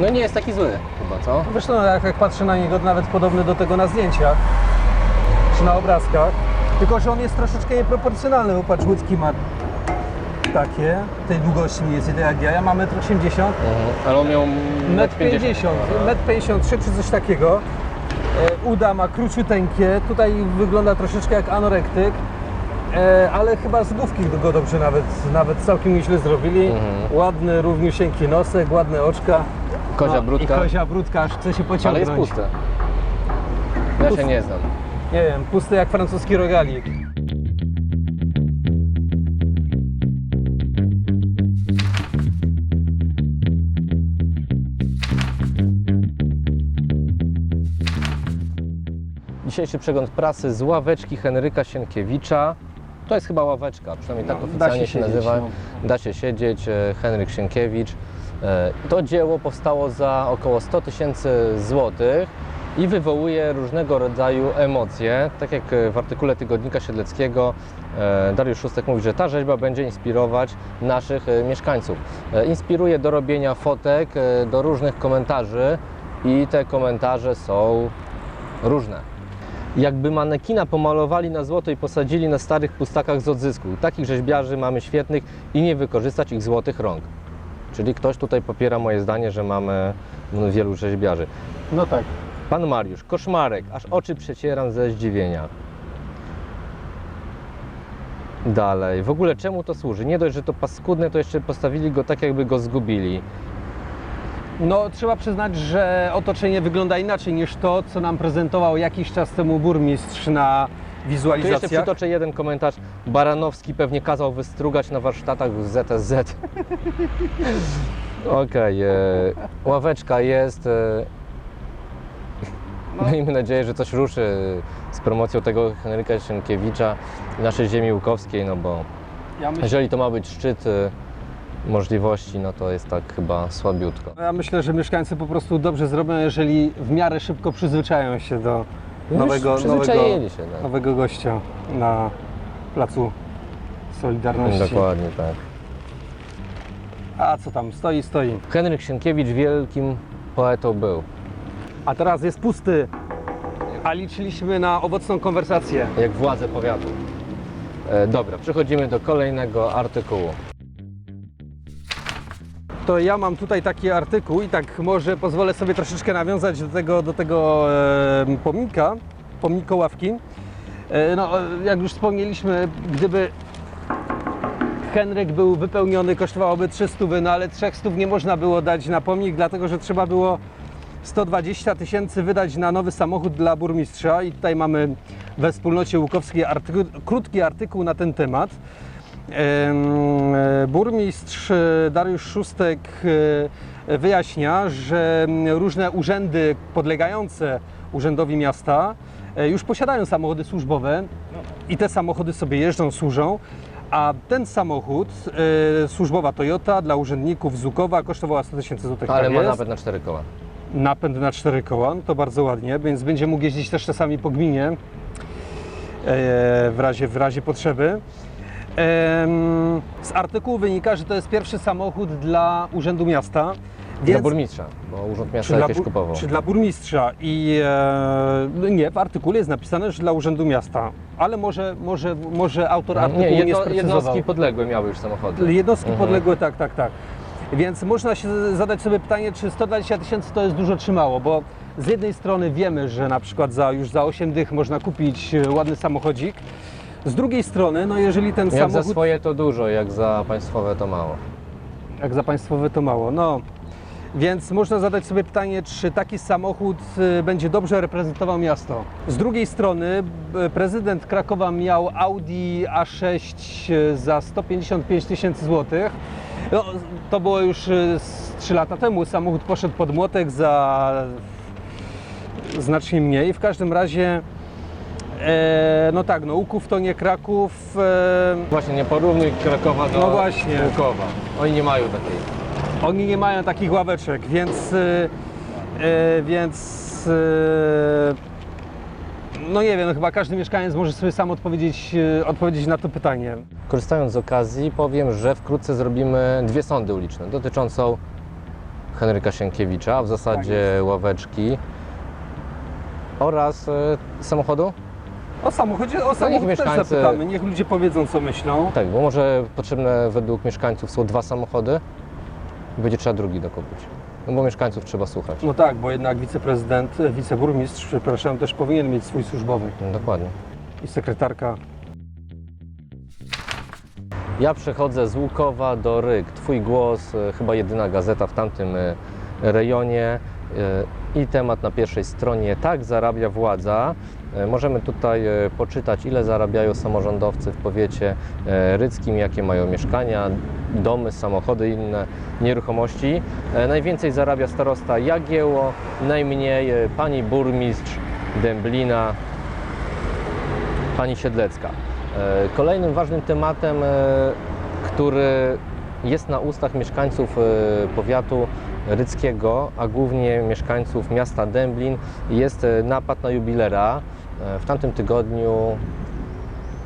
No nie jest taki zły chyba, co? Zresztą jak, jak patrzę na niego, nawet podobny do tego na zdjęciach, czy na obrazkach. Tylko, że on jest troszeczkę nieproporcjonalny, bo patrz, ma takie, tej długości mniej więcej tak jak ja. Ja mam 1,80 m, Mhm. Ale on miał 1,50 m, 1,53 m czy coś takiego. E, Uda ma króciuteńkie, tutaj wygląda troszeczkę jak anorektyk, e, ale chyba z główki go dobrze nawet, nawet całkiem nieźle zrobili. Mhm. Ładny, równiusieńki nosek, ładne oczka. Kozia No, brudka. I kozia brudka, aż chce się Ale pociągnąć. jest puste. Ja się Pusty. nie znam. Nie wiem, pusty jak francuski rogalik. Dzisiejszy przegląd prasy z ławeczki Henryka Sienkiewicza. To jest chyba ławeczka, przynajmniej tak No, oficjalnie się się, nazywa. no. Da się siedzieć, e, Henryk Sienkiewicz. E, To dzieło powstało za około 100 tysięcy złotych i wywołuje różnego rodzaju emocje. Tak jak e, w artykule Tygodnika Siedleckiego e, Dariusz Szóstek mówi, że ta rzeźba będzie inspirować naszych mieszkańców. Inspiruje do robienia fotek, do różnych komentarzy i te komentarze są różne. Jakby manekina pomalowali na złoto i posadzili na starych pustakach z odzysku. Takich rzeźbiarzy mamy świetnych i nie wykorzystać ich złotych rąk. Czyli ktoś tutaj popiera moje zdanie, że mamy mm, wielu rzeźbiarzy. No tak. Pan Mariusz, koszmarek, aż oczy przecieram ze zdziwienia. Dalej, w ogóle czemu to służy? Nie dość, że to paskudne, to jeszcze postawili go tak, jakby go zgubili. No trzeba przyznać, że otoczenie wygląda inaczej niż to, co nam prezentował jakiś czas temu burmistrz na Tu jeszcze przytoczę jeden komentarz. Baranowski pewnie kazał wystrugać na warsztatach w ZSZ. Okej, e, ławeczka jest. E, Miejmy nadzieję, że coś ruszy z promocją tego Henryka Sienkiewicza i naszej ziemi łukowskiej, no bo Ja, myśl, jeżeli to ma być szczyt e, możliwości, no to jest tak chyba słabiutko. ja myślę, że mieszkańcy po prostu dobrze zrobią, jeżeli w miarę szybko przyzwyczają się do nowego, nowego, się, tak. nowego gościa na placu Solidarności. Dokładnie tak. A co tam, stoi, stoi. Henryk Sienkiewicz wielkim poetą był. A teraz jest pusty, a liczyliśmy na owocną konwersację. jak władze powiatu. E, dobra, przechodzimy do kolejnego artykułu. To ja mam tutaj taki artykuł i tak może pozwolę sobie troszeczkę nawiązać do tego, do tego e, pomnika, pomnika ławki. E, no, jak już wspomnieliśmy, gdyby Henryk był wypełniony, kosztowałoby 300, no ale 300 nie można było dać na pomnik, dlatego że trzeba było 120 tysięcy wydać na nowy samochód dla burmistrza i tutaj mamy we wspólnocie Łukowskiej artykuł, krótki artykuł na ten temat. Burmistrz Dariusz Szóstek e, wyjaśnia, że różne urzędy podlegające urzędowi miasta e, już posiadają samochody służbowe i te samochody sobie jeżdżą, służą. A ten samochód, e, służbowa Toyota dla urzędników Zukowa kosztowała 100 tysięcy złotych. Ale tak ma jest. napęd na cztery koła. napęd na cztery koła, no to bardzo ładnie, więc będzie mógł jeździć też czasami po gminie e, w razie, w razie potrzeby. Z artykułu wynika, że to jest pierwszy samochód dla Urzędu Miasta. Dla burmistrza, bo urząd czy miasta dla, jakieś bu- kupował. czy dla burmistrza i e, nie, w artykule jest napisane, że dla Urzędu Miasta, ale może, może, może autor artykułu nie, nie, jedno, sprecyzował. jednostki podległe miały już samochody. Jednostki Mhm. podległe, tak, tak, tak. Więc można się zadać sobie pytanie, czy 120 tysięcy to jest dużo czy mało, bo z jednej strony wiemy, że na przykład za, już za 8 dych można kupić e, ładny samochodzik, z drugiej strony, no jeżeli ten Jak za samochód, swoje to dużo, jak za państwowe to mało. jak za państwowy to mało, no. Więc można zadać sobie pytanie, czy taki samochód e, będzie dobrze reprezentował miasto. Z drugiej strony b- prezydent Krakowa miał Audi A6 e, za 155 tysięcy złotych. No, to było już e, z 3 lata temu. Samochód poszedł pod młotek za znacznie mniej. W każdym razie, e, no tak, no Łuków to nie Kraków. E, Właśnie, nie porównuj Krakowa do No właśnie. Łukowa. Oni nie mają takiej. Oni nie mają takich ławeczek, więc, y, y, więc y, no nie wiem, no chyba każdy mieszkaniec może sobie sam odpowiedzieć, y, odpowiedzieć na to pytanie. Korzystając z okazji, powiem, że wkrótce zrobimy dwie sądy uliczne dotyczącą Henryka Sienkiewicza, w zasadzie Tak ławeczki oraz e, samochodu? O samochodzie, o samochód też mieszkańcy- zapytamy, niech ludzie powiedzą co myślą. Tak, bo może potrzebne według mieszkańców są dwa samochody i będzie trzeba drugi dokupić. No bo mieszkańców trzeba słuchać. No tak, bo jednak wiceprezydent, wiceburmistrz, przepraszam, też powinien mieć swój służbowy. No, dokładnie. I sekretarka. Ja przechodzę z Łukowa do Ryk. Twój głos, e, chyba jedyna gazeta w tamtym e, rejonie e, i temat na pierwszej stronie. Tak zarabia władza. E, Możemy tutaj e, poczytać, ile zarabiają samorządowcy w powiecie e, ryckim, jakie mają mieszkania, domy, samochody inne nieruchomości. Najwięcej zarabia starosta Jagieło, najmniej pani burmistrz Dęblina, pani Siedlecka. Kolejnym ważnym tematem, który jest na ustach mieszkańców powiatu ryckiego, a głównie mieszkańców miasta Dęblin, jest e, napad na jubilera. E, W tamtym tygodniu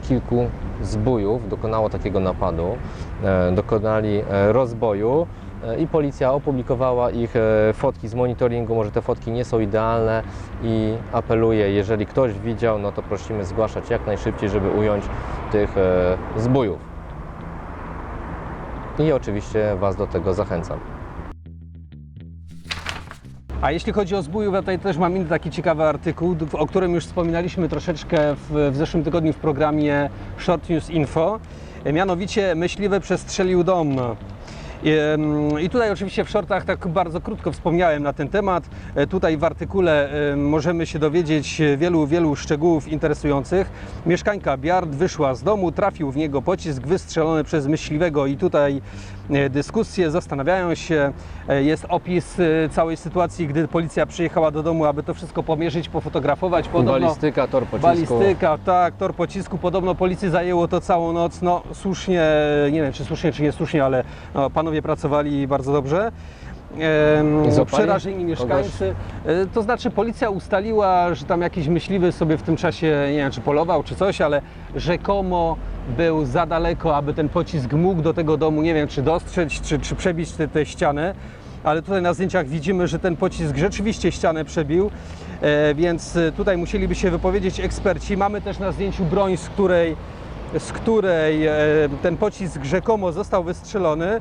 kilku zbójów dokonało takiego napadu, e, dokonali rozboju i policja opublikowała ich fotki z monitoringu. Może te fotki nie są idealne i apeluję, jeżeli ktoś widział, no to prosimy zgłaszać jak najszybciej, żeby ująć tych zbójów. I oczywiście Was do tego zachęcam. A jeśli chodzi o zbójów, ja tutaj też mam inny taki ciekawy artykuł, o którym już wspominaliśmy troszeczkę w, w zeszłym tygodniu w programie Short News Info. E, Mianowicie myśliwy przestrzelił dom. I, tutaj oczywiście w shortach tak bardzo krótko wspomniałem na ten temat. E, Tutaj w artykule możemy się dowiedzieć wielu, wielu szczegółów interesujących. Mieszkańka Biard wyszła z domu, trafił w niego pocisk wystrzelony przez myśliwego i tutaj dyskusje, zastanawiają się. E, Jest opis e, całej sytuacji, gdy policja przyjechała do domu, aby to wszystko pomierzyć, pofotografować. Podobno, Balistyka, tor pocisku. Balistyka, tak, tor pocisku. Podobno policji zajęło to całą noc. No słusznie, nie wiem czy słusznie, czy niesłusznie, ale no, panowie pracowali bardzo dobrze. Złapali przerażeni mieszkańcy. E, To znaczy policja ustaliła, że tam jakiś myśliwy sobie w tym czasie, nie wiem czy polował czy coś, ale rzekomo był za daleko, aby ten pocisk mógł do tego domu, nie wiem czy dostrzec, czy, czy przebić tę tę ścianę. Ale tutaj na zdjęciach widzimy, że ten pocisk rzeczywiście ścianę przebił, e, więc e, tutaj musieliby się wypowiedzieć eksperci. Mamy też na zdjęciu broń, z której, z której e, ten pocisk rzekomo został wystrzelony.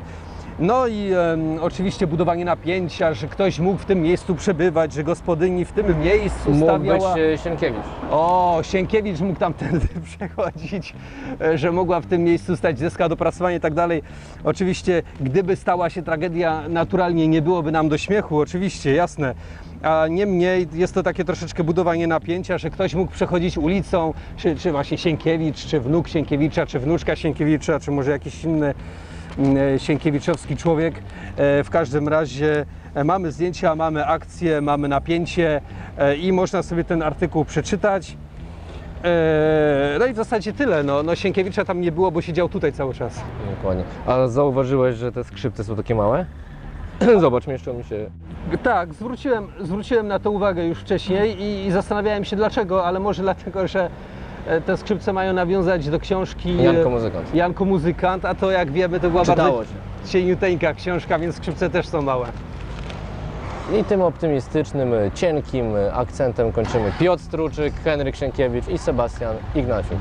No i em, oczywiście budowanie napięcia, że ktoś mógł w tym miejscu przebywać, że gospodyni w tym miejscu Mógł być e, Sienkiewicz. O, Sienkiewicz mógł tamtędy przechodzić, e, że mogła w tym miejscu stać deska do prasowania i tak dalej. Oczywiście, gdyby stała się tragedia, naturalnie nie byłoby nam do śmiechu, oczywiście, jasne. A niemniej jest to takie troszeczkę budowanie napięcia, że ktoś mógł przechodzić ulicą, czy, czy właśnie Sienkiewicz, czy wnuk Sienkiewicza, czy wnuczka Sienkiewicza, czy może jakiś inny Sienkiewiczowski człowiek. E, W każdym razie e, mamy zdjęcia, mamy akcje, mamy napięcie e, i można sobie ten artykuł przeczytać. E, No i w zasadzie tyle. No, no Sienkiewicza tam nie było, bo siedział tutaj cały czas. Dokładnie. A zauważyłeś, że te skrzypce są takie małe? Zobacz, mieszczą mi się. Tak, zwróciłem, zwróciłem na to uwagę już wcześniej i, i zastanawiałem się dlaczego, ale może dlatego, że e, te skrzypce mają nawiązać do książki e, Janko Muzykant. Janko Muzykant, a to jak wiemy to była Czytało bardzo cieniuteńka książka, więc skrzypce też są małe. I tym optymistycznym, cienkim akcentem kończymy Piotr Struczyk, Henryk Sienkiewicz i Sebastian Ignaciuk.